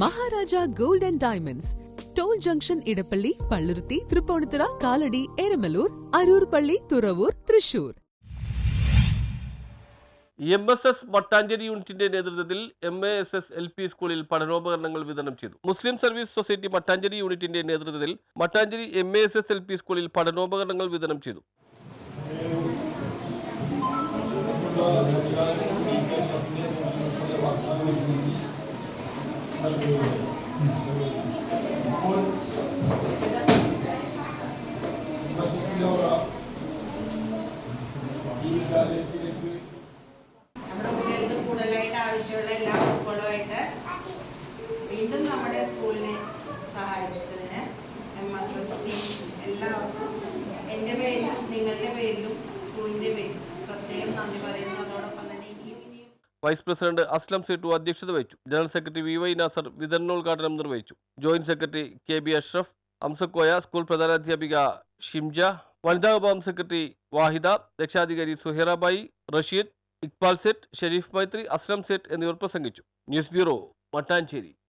Maharaja gold and diamonds. Toll junction Edappally Palluruthy Tripunithura Kalady Eramalloor Aroor പള്ളി Thuravoor Thrissur. M S S Mattancherry യൂണിറ്റിന്റെ നേതൃത്വത്തിൽ M A S S L P സ്കൂളിൽ പഠനോപകരണങ്ങൾ വിതരണം ചെയ്തു. മുസ്ലിം service society Mattancherry യൂണിറ്റിന്റെ നേതൃത്വത്തിൽ Mattancherry M A S S L P സ്കൂളിൽ പഠനോപകരണങ്ങൾ വിതരണം ചെയ്തു. നമ്മുടെ സ്കൂളിനെ സഹായിച്ചതിന് എല്ലാവർക്കും എന്റെ പേരിലും നിങ്ങളുടെ പേരിലും സ്കൂളിന്റെ പേരിലും പ്രത്യേകം നന്ദി പറയുന്നു. വൈസ് പ്രസിഡന്റ് അസ്ലം സേട്ടു അധ്യക്ഷത വഹിച്ചു. General secretary V Y Nasar വിതരണോദ്ഘാടനം നിർവഹിച്ചു. Joint secretary K B Ashraf Hamsakoya school പ്രധാനാധ്യാപിക Shimja വനിതാ വിഭാഗം സെക്രട്ടറി വാഹിദ രക്ഷാധികാരി സുഹേറാബായി റഷീദ് ഇക്ബാൽ സെറ്റ് ഷെരീഫ് മൈത്രി അസ്ലം സെറ്റ് എന്നിവർ പ്രസംഗിച്ചു. News bureau Mattancherry.